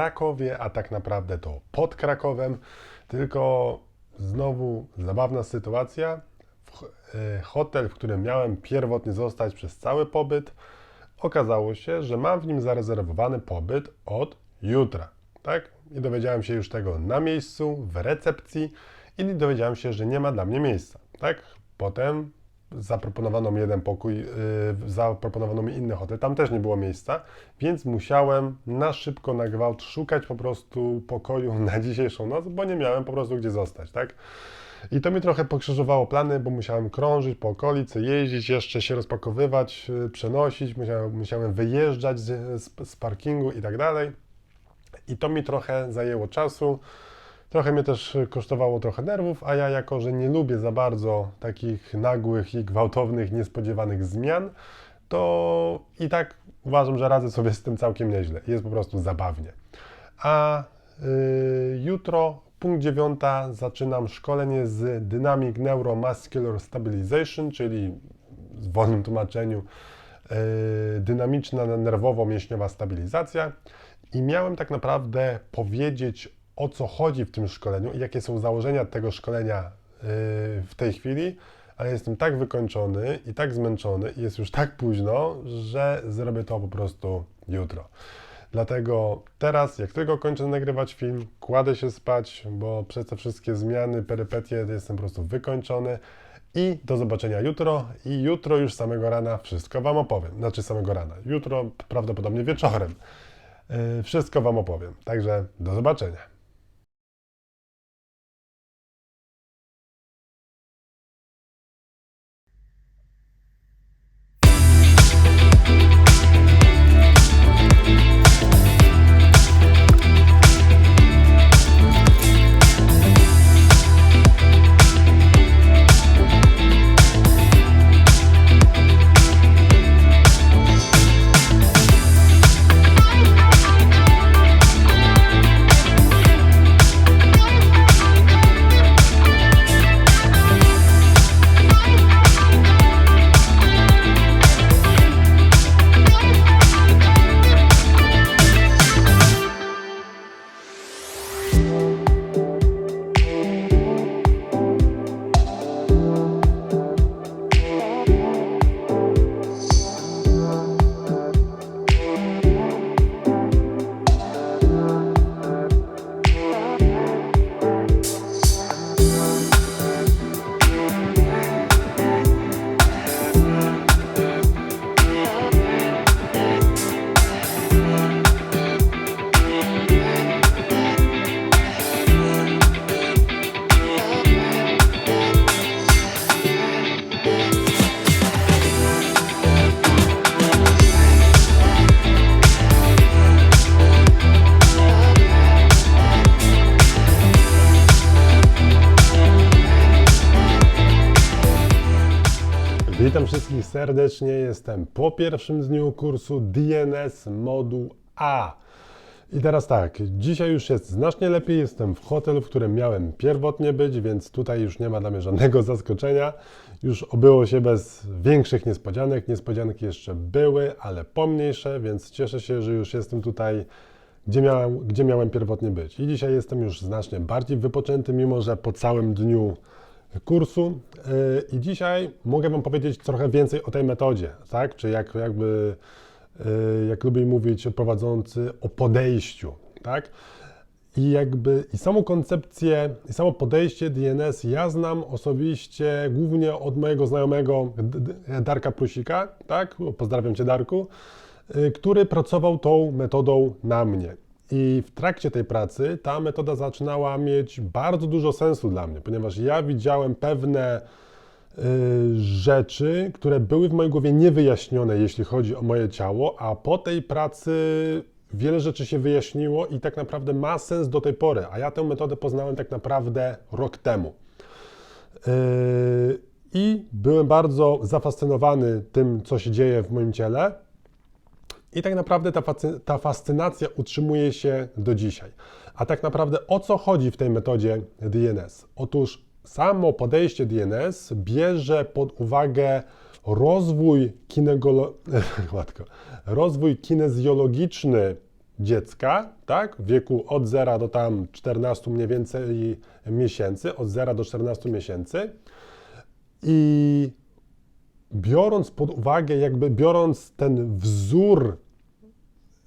Krakowie, a tak naprawdę to pod Krakowem. Tylko znowu zabawna sytuacja. E, hotel, w którym miałem pierwotnie zostać przez cały pobyt, okazało się, że mam w nim zarezerwowany pobyt od jutra. Tak? I dowiedziałem się już tego na miejscu, w recepcji i dowiedziałem się, że nie ma dla mnie miejsca. Tak? Potem zaproponowano mi jeden pokój, yy, zaproponowano mi inny hotel, tam też nie było miejsca, więc musiałem na szybko, na gwałt szukać po prostu pokoju na dzisiejszą noc, bo nie miałem po prostu gdzie zostać, tak? I to mi trochę pokrzyżowało plany, bo musiałem krążyć po okolicy, jeździć, jeszcze się rozpakowywać, yy, przenosić, musiałem, wyjeżdżać z, z parkingu i tak dalej. I to mi trochę zajęło czasu. Trochę mnie też kosztowało trochę nerwów, a ja jako, że nie lubię za bardzo takich nagłych i gwałtownych, niespodziewanych zmian, to i tak uważam, że radzę sobie z tym całkiem nieźle. Jest po prostu zabawnie. A y, jutro, punkt 9, zaczynam szkolenie z Dynamic Neuromuscular Stabilization, czyli w wolnym tłumaczeniu y, dynamiczna nerwowo-mięśniowa stabilizacja. I miałem tak naprawdę powiedzieć o co chodzi w tym szkoleniu i jakie są założenia tego szkolenia yy, w tej chwili, ale jestem tak wykończony i tak zmęczony i jest już tak późno, że zrobię to po prostu jutro. Dlatego teraz, jak tylko kończę nagrywać film, kładę się spać, bo przez te wszystkie zmiany, perypetie jestem po prostu wykończony. I do zobaczenia jutro. I jutro już samego rana wszystko Wam opowiem. Znaczy samego rana. Jutro prawdopodobnie wieczorem. Yy, wszystko Wam opowiem. Także do zobaczenia. Serdecznie. Jestem po pierwszym dniu kursu DNS moduł A. I teraz tak, dzisiaj już jest znacznie lepiej. Jestem w hotelu, w którym miałem pierwotnie być, więc tutaj już nie ma dla mnie żadnego zaskoczenia. Już obyło się bez większych niespodzianek. Niespodzianki jeszcze były, ale pomniejsze, więc cieszę się, że już jestem tutaj, gdzie miałem, gdzie miałem pierwotnie być. I dzisiaj jestem już znacznie bardziej wypoczęty, mimo że po całym dniu kursu yy, i dzisiaj mogę Wam powiedzieć trochę więcej o tej metodzie, tak? Czy jak jakby, yy, jak lubi mówić prowadzący, o podejściu, tak? I jakby i samą koncepcję, i samo podejście DNS ja znam osobiście głównie od mojego znajomego Darka Prusika, tak? Pozdrawiam Cię Darku, yy, który pracował tą metodą na mnie. I w trakcie tej pracy ta metoda zaczynała mieć bardzo dużo sensu dla mnie, ponieważ ja widziałem pewne y, rzeczy, które były w mojej głowie niewyjaśnione, jeśli chodzi o moje ciało, a po tej pracy wiele rzeczy się wyjaśniło i tak naprawdę ma sens do tej pory. A ja tę metodę poznałem tak naprawdę rok temu. Yy, I byłem bardzo zafascynowany tym, co się dzieje w moim ciele. I tak naprawdę ta, ta fascynacja utrzymuje się do dzisiaj. A tak naprawdę o co chodzi w tej metodzie DNS? Otóż samo podejście DNS bierze pod uwagę rozwój, kinegolo... rozwój kinezjologiczny dziecka, tak, w wieku od 0 do tam 14 mniej więcej miesięcy, od 0 do 14 miesięcy i biorąc pod uwagę, jakby biorąc ten wzór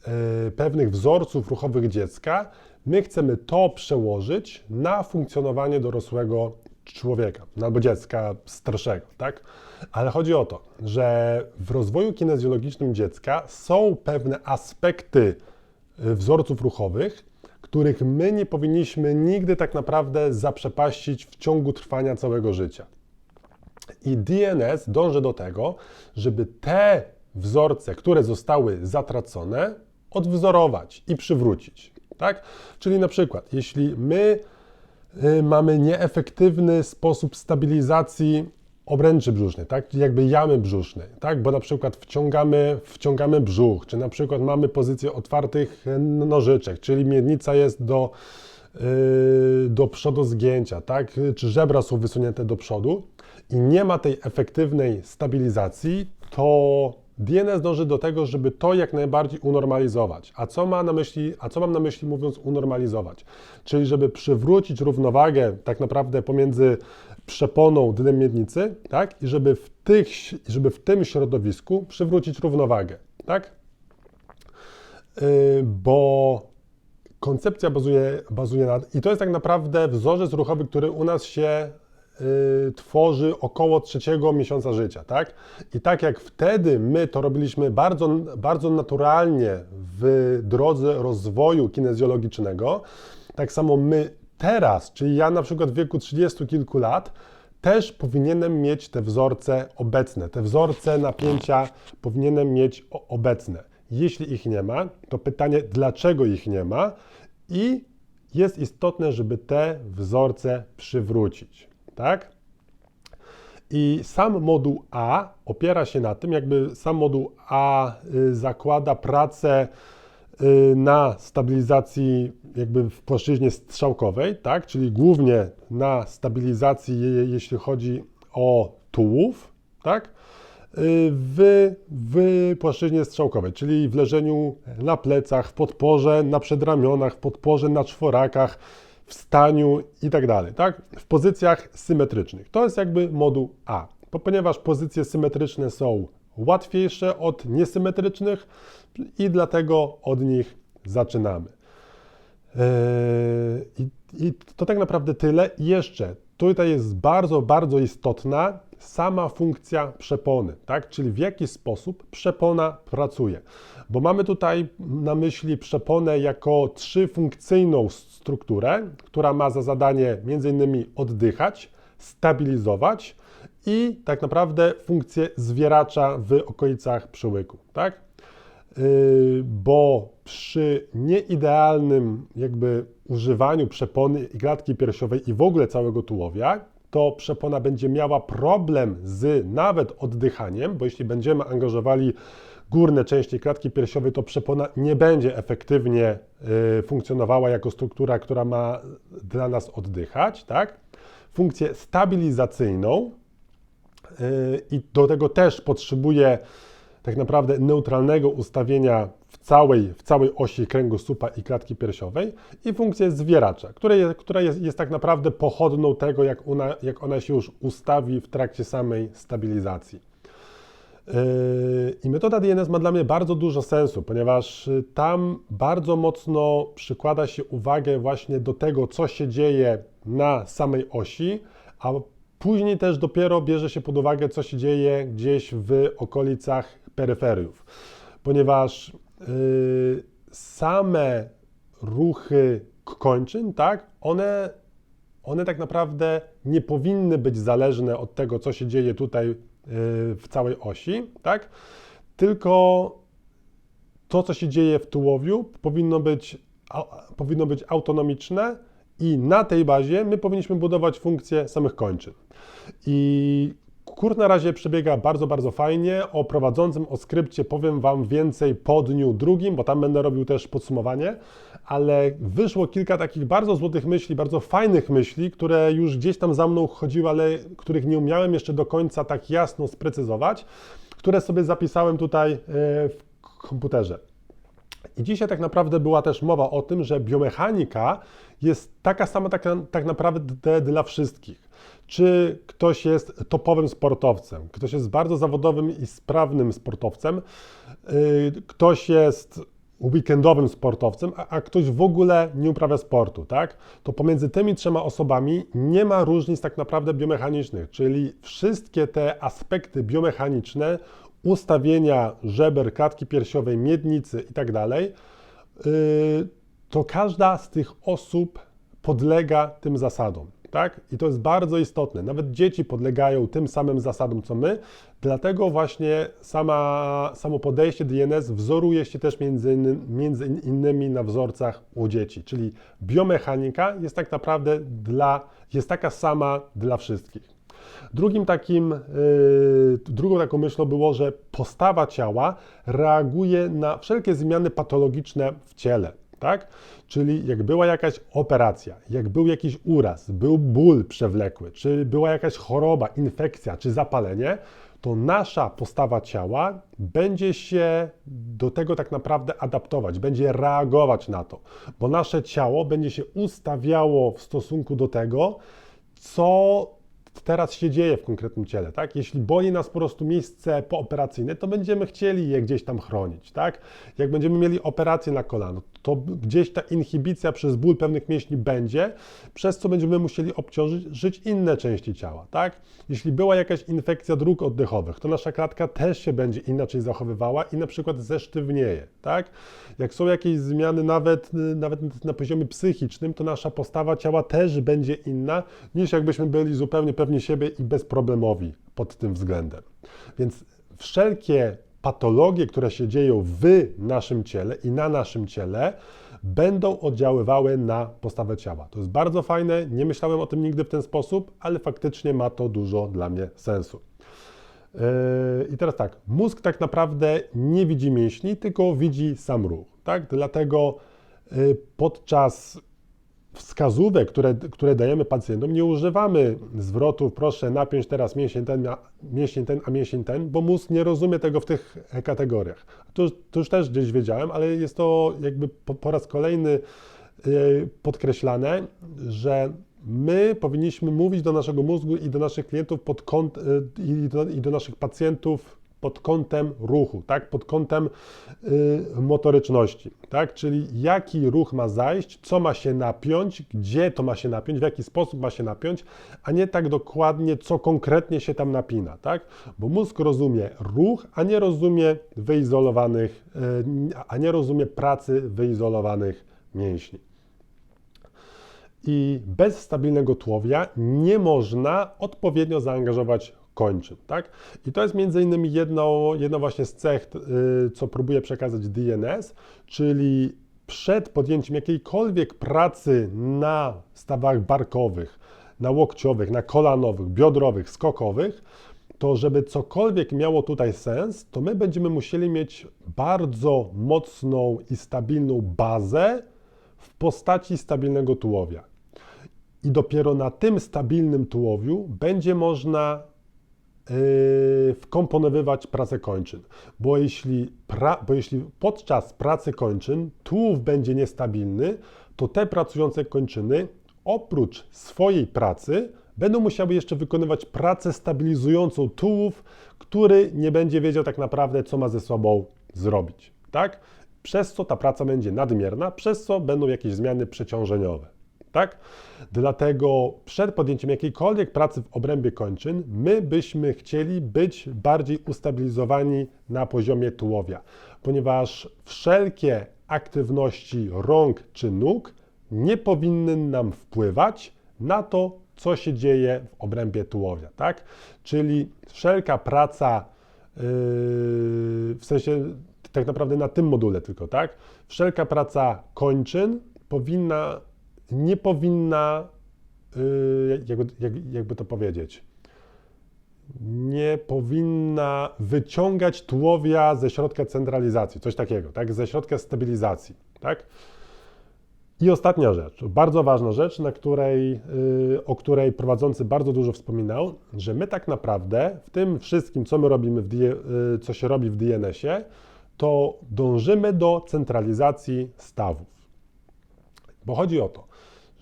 e, pewnych wzorców ruchowych dziecka, my chcemy to przełożyć na funkcjonowanie dorosłego człowieka albo dziecka starszego, tak? Ale chodzi o to, że w rozwoju kinezjologicznym dziecka są pewne aspekty y, wzorców ruchowych, których my nie powinniśmy nigdy tak naprawdę zaprzepaścić w ciągu trwania całego życia. I DNS dąży do tego, żeby te wzorce, które zostały zatracone, odwzorować i przywrócić. Tak? Czyli na przykład, jeśli my y, mamy nieefektywny sposób stabilizacji obręczy brzusznej, tak? jakby jamy brzusznej, tak? bo na przykład wciągamy, wciągamy brzuch, czy na przykład mamy pozycję otwartych nożyczek, czyli miednica jest do, yy, do przodu zgięcia, tak? czy żebra są wysunięte do przodu i nie ma tej efektywnej stabilizacji, to DNS dąży do tego, żeby to jak najbardziej unormalizować. A co, ma na myśli, a co mam na myśli mówiąc unormalizować? Czyli żeby przywrócić równowagę tak naprawdę pomiędzy przeponą dnem miednicy, tak? I żeby w, tych, żeby w tym środowisku przywrócić równowagę, tak? Yy, bo koncepcja bazuje, bazuje na... I to jest tak naprawdę wzorzec ruchowy, który u nas się Y, tworzy około trzeciego miesiąca życia, tak? I tak jak wtedy my to robiliśmy bardzo, bardzo naturalnie w drodze rozwoju kinezjologicznego, tak samo my teraz, czyli ja na przykład w wieku 30 kilku lat, też powinienem mieć te wzorce obecne, te wzorce napięcia powinienem mieć obecne. Jeśli ich nie ma, to pytanie, dlaczego ich nie ma i jest istotne, żeby te wzorce przywrócić tak? I sam moduł A opiera się na tym, jakby sam moduł A y, zakłada pracę y, na stabilizacji jakby w płaszczyźnie strzałkowej, tak? czyli głównie na stabilizacji, jeśli chodzi o tułów, tak? Y, w, w płaszczyźnie strzałkowej, czyli w leżeniu na plecach, w podporze, na przedramionach, w podporze, na czworakach, w staniu i tak dalej, tak? W pozycjach symetrycznych. To jest jakby moduł A. Ponieważ pozycje symetryczne są łatwiejsze od niesymetrycznych i dlatego od nich zaczynamy. Yy, I to tak naprawdę tyle. I jeszcze tutaj jest bardzo, bardzo istotna sama funkcja przepony, tak? czyli w jaki sposób przepona pracuje. Bo mamy tutaj na myśli przeponę jako trzyfunkcyjną strukturę, która ma za zadanie m.in. oddychać, stabilizować i tak naprawdę funkcję zwieracza w okolicach przyłyku. Tak? Yy, bo przy nieidealnym jakby używaniu przepony i klatki piersiowej i w ogóle całego tułowia, to przepona będzie miała problem z nawet oddychaniem, bo jeśli będziemy angażowali górne części klatki piersiowej, to przepona nie będzie efektywnie y, funkcjonowała jako struktura, która ma dla nas oddychać, tak? Funkcję stabilizacyjną y, i do tego też potrzebuje tak naprawdę neutralnego ustawienia całej, w całej osi kręgosłupa i klatki piersiowej i funkcję zwieracza, która jest, która jest, jest tak naprawdę pochodną tego, jak ona, jak ona się już ustawi w trakcie samej stabilizacji. Yy, I metoda DNS ma dla mnie bardzo dużo sensu, ponieważ y, tam bardzo mocno przykłada się uwagę właśnie do tego, co się dzieje na samej osi, a później też dopiero bierze się pod uwagę, co się dzieje gdzieś w okolicach peryferiów, ponieważ same ruchy kończyn, tak, one, one tak naprawdę nie powinny być zależne od tego, co się dzieje tutaj yy, w całej osi, tak, tylko to, co się dzieje w tułowiu, powinno być, powinno być autonomiczne i na tej bazie my powinniśmy budować funkcje samych kończyn. I Kurs na razie przebiega bardzo, bardzo fajnie. O prowadzącym, o skrypcie powiem Wam więcej po dniu drugim, bo tam będę robił też podsumowanie, ale wyszło kilka takich bardzo złotych myśli, bardzo fajnych myśli, które już gdzieś tam za mną chodziły, ale których nie umiałem jeszcze do końca tak jasno sprecyzować, które sobie zapisałem tutaj e, w komputerze. I dzisiaj tak naprawdę była też mowa o tym, że biomechanika jest taka sama tak, tak naprawdę dla wszystkich. Czy ktoś jest topowym sportowcem, ktoś jest bardzo zawodowym i sprawnym sportowcem, yy, ktoś jest weekendowym sportowcem, a, a, ktoś w ogóle nie uprawia sportu, tak? To pomiędzy tymi trzema osobami nie ma różnic tak naprawdę biomechanicznych, czyli wszystkie te aspekty biomechaniczne, ustawienia żeber, klatki piersiowej, miednicy i tak dalej, yy, to każda z tych osób podlega tym zasadom. Tak? I to jest bardzo istotne. Nawet dzieci podlegają tym samym zasadom co my, dlatego właśnie sama, samo podejście DNS wzoruje się też między, między innymi na wzorcach u dzieci, czyli biomechanika jest tak naprawdę dla, jest taka sama dla wszystkich. Drugim takim, yy, drugą taką myślą było, że postawa ciała reaguje na wszelkie zmiany patologiczne w ciele tak? Czyli jak była jakaś operacja, jak był jakiś uraz, był ból przewlekły, czy była jakaś choroba, infekcja, czy zapalenie, to nasza postawa ciała będzie się do tego tak naprawdę adaptować, będzie reagować na to, bo nasze ciało będzie się ustawiało w stosunku do tego, co teraz się dzieje w konkretnym ciele, tak? Jeśli boli nas po prostu miejsce pooperacyjne, to będziemy chcieli je gdzieś tam chronić, tak? Jak będziemy mieli operację na kolano, to gdzieś ta inhibicja przez ból pewnych mięśni będzie, przez co będziemy musieli obciążyć inne części ciała, tak? Jeśli była jakaś infekcja dróg oddechowych, to nasza klatka też się będzie inaczej zachowywała i na przykład zesztywnieje, tak? Jak są jakieś zmiany nawet, nawet na poziomie psychicznym, to nasza postawa ciała też będzie inna niż jakbyśmy byli zupełnie pewni siebie i bezproblemowi pod tym względem. Więc wszelkie patologie, które się dzieją w naszym ciele i na naszym ciele, będą oddziaływały na postawę ciała. To jest bardzo fajne, nie myślałem o tym nigdy w ten sposób, ale faktycznie ma to dużo dla mnie sensu. Yy, I teraz tak, mózg tak naprawdę nie widzi mięśni, tylko widzi sam ruch. Tak? Dlatego yy, podczas wskazówek, które, które dajemy pacjentom, nie używamy zwrotów, proszę napiąć teraz mięsień ten, mięsień ten, a mięsień ten, bo mózg nie rozumie tego w tych kategoriach. To, to już też gdzieś wiedziałem, ale jest to jakby po, po raz kolejny yy, podkreślane, że my powinniśmy mówić do naszego mózgu i do naszych klientów pod kąt, yy, i, do, i do naszych pacjentów pod kątem ruchu, tak? pod kątem y, motoryczności, tak? czyli jaki ruch ma zajść, co ma się napiąć, gdzie to ma się napiąć, w jaki sposób ma się napiąć, a nie tak dokładnie, co konkretnie się tam napina, tak? bo mózg rozumie ruch, a nie rozumie wyizolowanych, y, a nie rozumie pracy wyizolowanych mięśni. I bez stabilnego tułowia nie można odpowiednio zaangażować kończyn, tak? I to jest między innymi jedno, jedno właśnie z cech, yy, co próbuje przekazać DNS, czyli przed podjęciem jakiejkolwiek pracy na stawach barkowych, na łokciowych, na kolanowych, biodrowych, skokowych, to żeby cokolwiek miało tutaj sens, to my będziemy musieli mieć bardzo mocną i stabilną bazę w postaci stabilnego tułowia. I dopiero na tym stabilnym tułowiu będzie można wkomponowywać pracę kończyn, bo jeśli, pra, bo jeśli podczas pracy kończyn tułów będzie niestabilny, to te pracujące kończyny oprócz swojej pracy będą musiały jeszcze wykonywać pracę stabilizującą tułów, który nie będzie wiedział tak naprawdę, co ma ze sobą zrobić. Tak? Przez co ta praca będzie nadmierna, przez co będą jakieś zmiany przeciążeniowe tak? Dlatego przed podjęciem jakiejkolwiek pracy w obrębie kończyn, my byśmy chcieli być bardziej ustabilizowani na poziomie tułowia, ponieważ wszelkie aktywności rąk czy nóg nie powinny nam wpływać na to, co się dzieje w obrębie tułowia, tak? Czyli wszelka praca, yy, w sensie tak naprawdę na tym module tylko, tak? Wszelka praca kończyn powinna nie powinna, y, jakby, jakby to powiedzieć, nie powinna wyciągać tułowia ze środka centralizacji, coś takiego, tak? Ze środka stabilizacji, tak? I ostatnia rzecz, bardzo ważna rzecz, na której, y, o której prowadzący bardzo dużo wspominał, że my tak naprawdę w tym wszystkim, co my robimy, w, y, co się robi w DNS-ie, to dążymy do centralizacji stawów. Bo chodzi o to,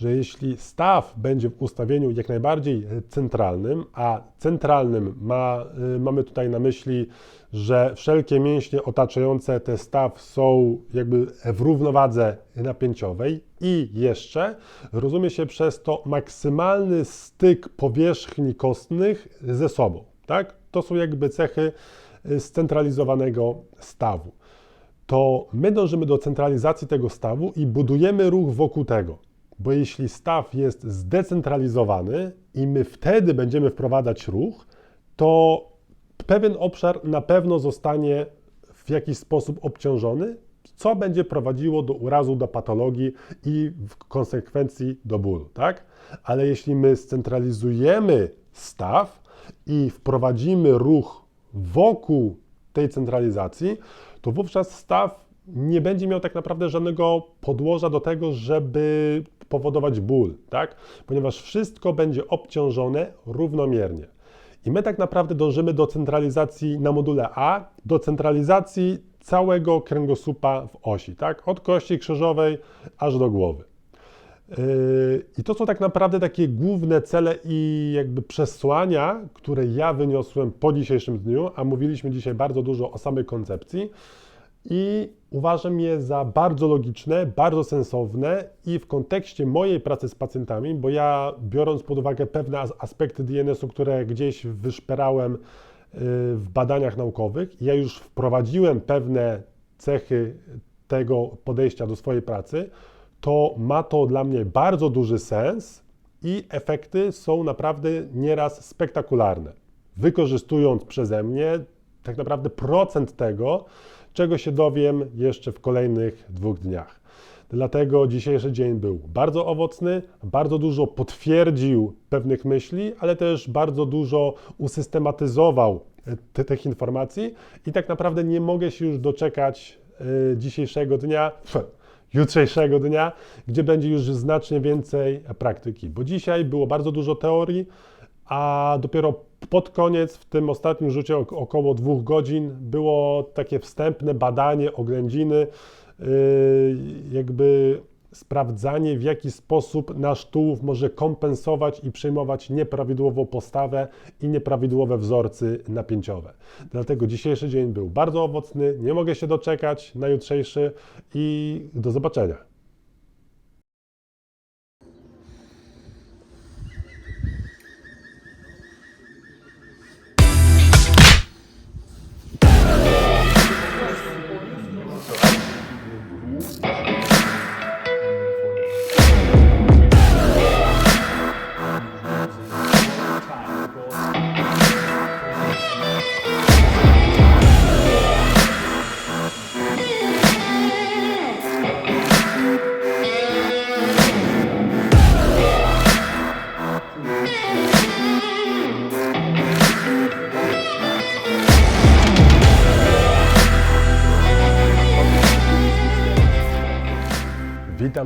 że jeśli staw będzie w ustawieniu jak najbardziej centralnym, a centralnym ma, y, mamy tutaj na myśli, że wszelkie mięśnie otaczające ten staw są jakby w równowadze napięciowej i jeszcze rozumie się przez to maksymalny styk powierzchni kostnych ze sobą. Tak? To są jakby cechy y, scentralizowanego stawu. To my dążymy do centralizacji tego stawu i budujemy ruch wokół tego. Bo jeśli staw jest zdecentralizowany i my wtedy będziemy wprowadzać ruch, to pewien obszar na pewno zostanie w jakiś sposób obciążony, co będzie prowadziło do urazu, do patologii i w konsekwencji do bólu, tak? Ale jeśli my scentralizujemy staw i wprowadzimy ruch wokół tej centralizacji, to wówczas staw nie będzie miał tak naprawdę żadnego podłoża do tego, żeby powodować ból, tak? Ponieważ wszystko będzie obciążone równomiernie. I my tak naprawdę dążymy do centralizacji na module A, do centralizacji całego kręgosłupa w osi, tak? Od kości krzyżowej aż do głowy. Yy, I to są tak naprawdę takie główne cele i jakby przesłania, które ja wyniosłem po dzisiejszym dniu, a mówiliśmy dzisiaj bardzo dużo o samej koncepcji i uważam je za bardzo logiczne, bardzo sensowne i w kontekście mojej pracy z pacjentami, bo ja biorąc pod uwagę pewne aspekty DNS-u, które gdzieś wyszperałem y, w badaniach naukowych, ja już wprowadziłem pewne cechy tego podejścia do swojej pracy, to ma to dla mnie bardzo duży sens i efekty są naprawdę nieraz spektakularne. Wykorzystując przeze mnie tak naprawdę procent tego, czego się dowiem jeszcze w kolejnych dwóch dniach. Dlatego dzisiejszy dzień był bardzo owocny, bardzo dużo potwierdził pewnych myśli, ale też bardzo dużo usystematyzował te, tych informacji i tak naprawdę nie mogę się już doczekać y, dzisiejszego dnia, jutrzejszego dnia, gdzie będzie już znacznie więcej praktyki, bo dzisiaj było bardzo dużo teorii, a dopiero pod koniec, w tym ostatnim rzucie około dwóch godzin, było takie wstępne badanie oględziny, yy, jakby sprawdzanie, w jaki sposób nasz tułów może kompensować i przejmować nieprawidłową postawę i nieprawidłowe wzorcy napięciowe. Dlatego dzisiejszy dzień był bardzo owocny, nie mogę się doczekać na jutrzejszy i do zobaczenia.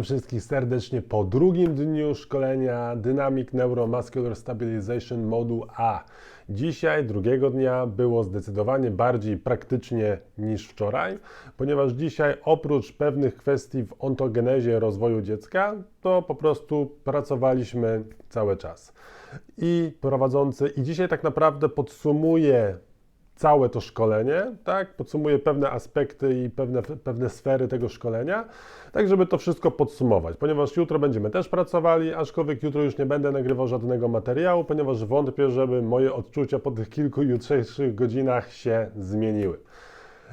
Wszystkich serdecznie po drugim dniu szkolenia Dynamic Neuromuscular Stabilization moduł A. Dzisiaj, drugiego dnia, było zdecydowanie bardziej praktycznie niż wczoraj, ponieważ dzisiaj oprócz pewnych kwestii w ontogenezie rozwoju dziecka, to po prostu pracowaliśmy cały czas. I prowadzący, i dzisiaj tak naprawdę podsumuję całe to szkolenie, tak? Podsumuję pewne aspekty i pewne, pewne sfery tego szkolenia, tak żeby to wszystko podsumować, ponieważ jutro będziemy też pracowali, aczkolwiek jutro już nie będę nagrywał żadnego materiału, ponieważ wątpię, żeby moje odczucia po tych kilku jutrzejszych godzinach się zmieniły.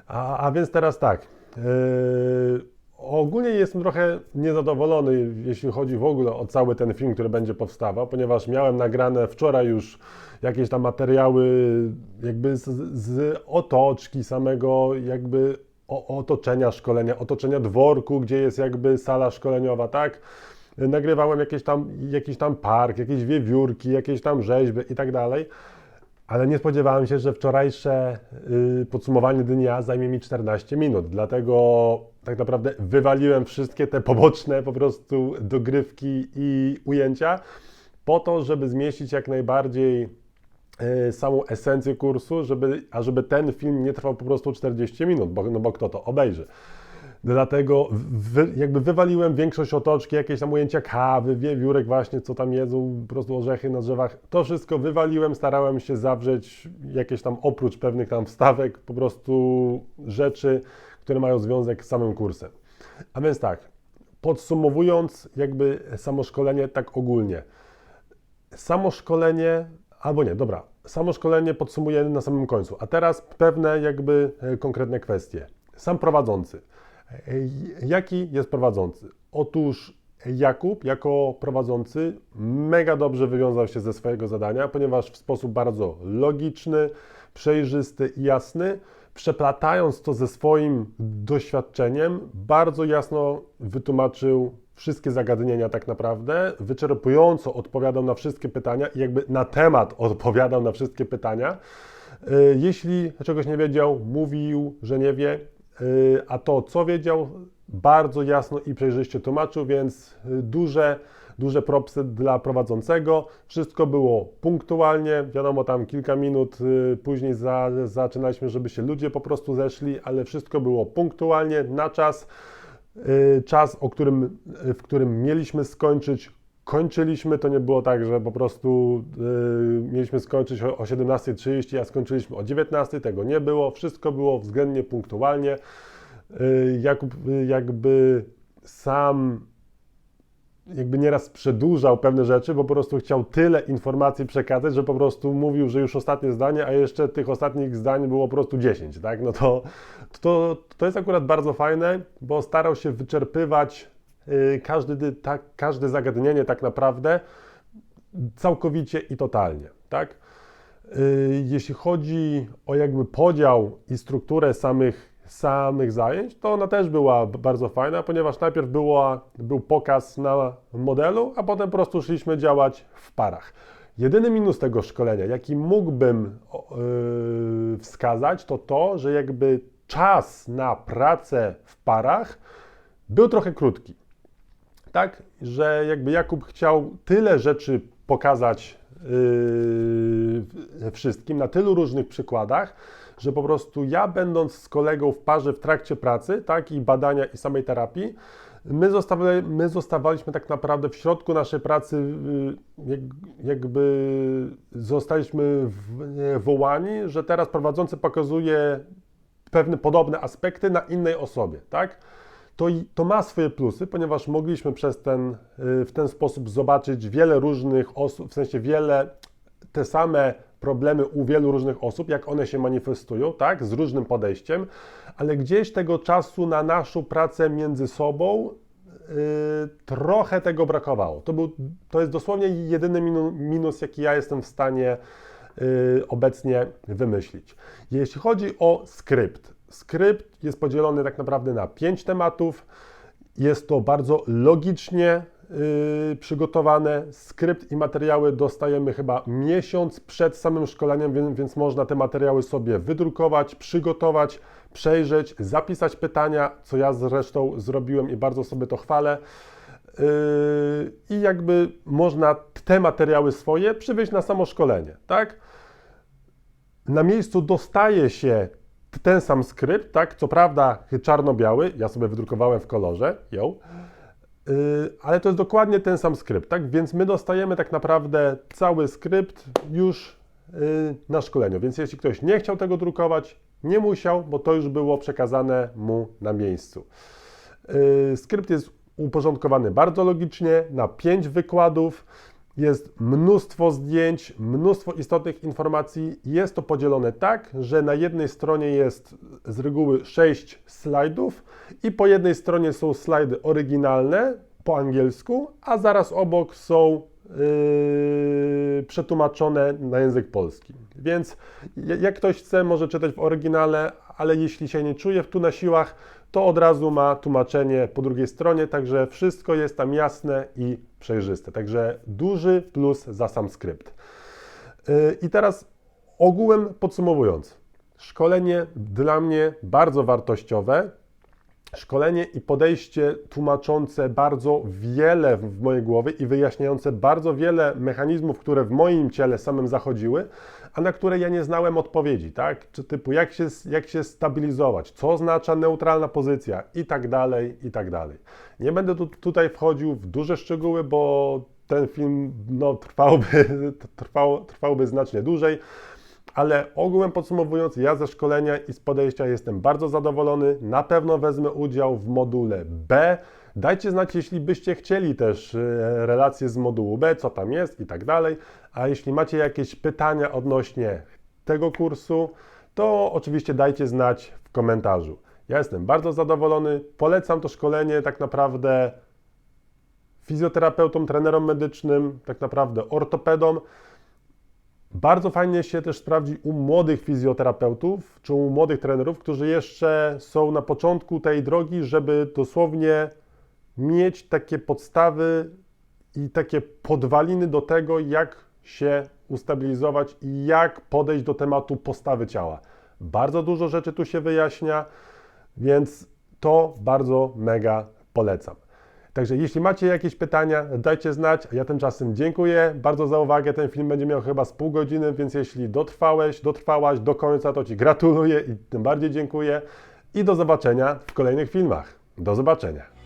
A, a więc teraz tak. Yy, ogólnie jestem trochę niezadowolony, jeśli chodzi w ogóle o cały ten film, który będzie powstawał, ponieważ miałem nagrane wczoraj już jakieś tam materiały jakby z, z otoczki samego jakby otoczenia szkolenia, otoczenia dworku, gdzie jest jakby sala szkoleniowa, tak? Nagrywałem jakieś tam, jakiś tam park, jakieś wiewiórki, jakieś tam rzeźby i tak dalej, ale nie spodziewałem się, że wczorajsze y, podsumowanie dnia zajmie mi 14 minut, dlatego tak naprawdę wywaliłem wszystkie te poboczne po prostu dogrywki i ujęcia po to, żeby zmieścić jak najbardziej e, samą esencję kursu, żeby, a żeby ten film nie trwał po prostu 40 minut, bo, no bo kto to obejrzy. Dlatego wy, jakby wywaliłem większość otoczki, jakieś tam ujęcia kawy, wiewiórek właśnie, co tam jedzą, po prostu orzechy na drzewach. To wszystko wywaliłem, starałem się zawrzeć jakieś tam oprócz pewnych tam wstawek, po prostu rzeczy, które mają związek z samym kursem. A więc tak, podsumowując jakby samo szkolenie tak ogólnie. Samo szkolenie, albo nie, dobra, samo szkolenie podsumuję na samym końcu. A teraz pewne jakby e, konkretne kwestie. Sam prowadzący. Jaki jest prowadzący? Otóż Jakub jako prowadzący mega dobrze wywiązał się ze swojego zadania, ponieważ w sposób bardzo logiczny, przejrzysty i jasny, przeplatając to ze swoim doświadczeniem, bardzo jasno wytłumaczył wszystkie zagadnienia tak naprawdę, wyczerpująco odpowiadał na wszystkie pytania i jakby na temat odpowiadał na wszystkie pytania. Y, Jeśli czegoś nie wiedział, mówił, że nie wie, a to, co wiedział, bardzo jasno i przejrzyście tłumaczył, więc y, duże, duże propsy dla prowadzącego. Wszystko było punktualnie, wiadomo, tam kilka minut y, później za, zaczynaliśmy, żeby się ludzie po prostu zeszli, ale wszystko było punktualnie, na czas. Y, Czas, o którym, y, w którym mieliśmy skończyć, kończyliśmy. To nie było tak, że po prostu y, mieliśmy skończyć o, o 17.30, a skończyliśmy o 19.00. Tego nie było. Wszystko było względnie punktualnie. Y, Jakub y, jakby sam jakby nieraz przedłużał pewne rzeczy, bo po prostu chciał tyle informacji przekazać, że po prostu mówił, że już ostatnie zdanie, a jeszcze tych ostatnich zdań było po prostu 10, tak? No to, to, to jest akurat bardzo fajne, bo starał się wyczerpywać każdy, tak, każde zagadnienie tak naprawdę całkowicie i totalnie, tak? Y, Jeśli chodzi o jakby podział i strukturę samych, samych zajęć, to ona też była bardzo fajna, ponieważ najpierw była, był pokaz na modelu, a potem po prostu szliśmy działać w parach. Jedyny minus tego szkolenia, jaki mógłbym yy, wskazać, to to, że jakby czas na pracę w parach był trochę krótki tak, że jakby Jakub chciał tyle rzeczy pokazać yy, wszystkim na tylu różnych przykładach, że po prostu ja będąc z kolegą w parze w trakcie pracy, tak, i badania i samej terapii, my, zostawali, my zostawaliśmy tak naprawdę w środku naszej pracy, yy, jak, jakby zostaliśmy wołani, że teraz prowadzący pokazuje pewne podobne aspekty na innej osobie, tak? To, to ma swoje plusy, ponieważ mogliśmy przez ten, y, w ten sposób zobaczyć wiele różnych osób, w sensie wiele te same problemy u wielu różnych osób, jak one się manifestują, tak, z różnym podejściem, ale gdzieś tego czasu na naszą pracę między sobą y, trochę tego brakowało. To, był, to jest dosłownie jedyny minu, minus, jaki ja jestem w stanie y, obecnie wymyślić. Jeśli chodzi o skrypt, skrypt jest podzielony tak naprawdę na pięć tematów. Jest to bardzo logicznie y, przygotowane. Skrypt i materiały dostajemy chyba miesiąc przed samym szkoleniem, więc, więc można te materiały sobie wydrukować, przygotować, przejrzeć, zapisać pytania, co ja zresztą zrobiłem i bardzo sobie to chwalę. Yy, I jakby można te materiały swoje przywieźć na samo szkolenie, tak? Na miejscu dostaje się ten sam skrypt, tak? Co prawda czarno-biały, ja sobie wydrukowałem w kolorze, ją, yy, ale to jest dokładnie ten sam skrypt, tak? Więc my dostajemy tak naprawdę cały skrypt już yy, na szkoleniu. Więc jeśli ktoś nie chciał tego drukować, nie musiał, bo to już było przekazane mu na miejscu. Yy, Skrypt jest uporządkowany bardzo logicznie na pięć wykładów. Jest mnóstwo zdjęć, mnóstwo istotnych informacji. Jest to podzielone tak, że na jednej stronie jest z reguły 6 slajdów i po jednej stronie są slajdy oryginalne po angielsku, a zaraz obok są yy, przetłumaczone na język polski. Więc ja- jak ktoś chce, może czytać w oryginale, ale jeśli się nie czuje tu na siłach, to od razu ma tłumaczenie po drugiej stronie, także wszystko jest tam jasne i przejrzyste. Także duży plus za sam skrypt. Yy, I teraz ogółem podsumowując, szkolenie dla mnie bardzo wartościowe, szkolenie i podejście tłumaczące bardzo wiele w mojej głowie i wyjaśniające bardzo wiele mechanizmów, które w moim ciele samym zachodziły, a na które ja nie znałem odpowiedzi, tak? Czy typu jak się, jak się stabilizować, co oznacza neutralna pozycja i tak dalej, i tak dalej. Nie będę tu, tutaj wchodził w duże szczegóły, bo ten film no, trwałby, trwał, trwałby znacznie dłużej. Ale ogółem podsumowując, ja ze szkolenia i z podejścia jestem bardzo zadowolony. Na pewno wezmę udział w module B. Dajcie znać, jeśli byście chcieli też e, relacje z modułu B, co tam jest i tak dalej. A jeśli macie jakieś pytania odnośnie tego kursu, to oczywiście dajcie znać w komentarzu. Ja jestem bardzo zadowolony. Polecam to szkolenie tak naprawdę fizjoterapeutom, trenerom medycznym, tak naprawdę ortopedom. Bardzo fajnie się też sprawdzi u młodych fizjoterapeutów czy u młodych trenerów, którzy jeszcze są na początku tej drogi, żeby dosłownie mieć takie podstawy i takie podwaliny do tego, jak się ustabilizować i jak podejść do tematu postawy ciała. Bardzo dużo rzeczy tu się wyjaśnia, więc to bardzo mega polecam. Także jeśli macie jakieś pytania, dajcie znać. Ja tymczasem dziękuję bardzo za uwagę. Ten film będzie miał chyba z pół godziny, więc jeśli dotrwałeś, dotrwałaś do końca, to Ci gratuluję i tym bardziej dziękuję. I do zobaczenia w kolejnych filmach. Do zobaczenia.